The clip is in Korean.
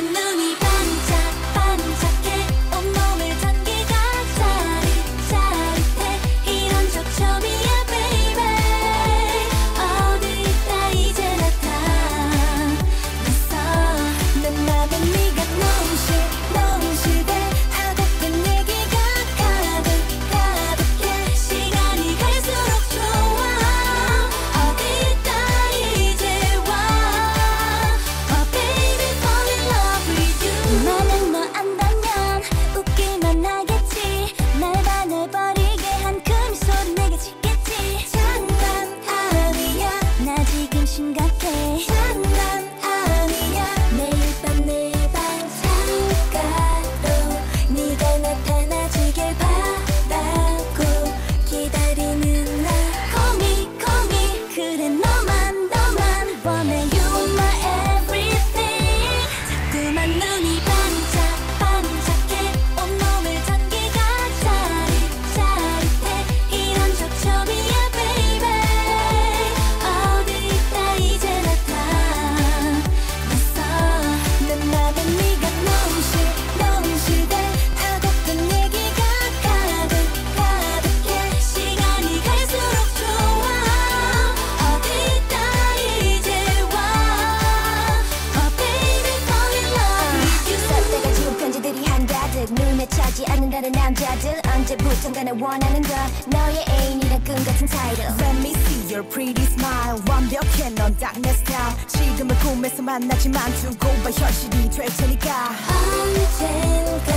차지 많은 다른 남자들 언제부턴가 내 원하는 건 너의 애인이라 꿈 같은 타이틀. Let me see your pretty smile. 완벽해 넌 딱 내 스타일. 지금은 꿈에서 만나지만 두고 봐 현실이 될 테니까. 언젠가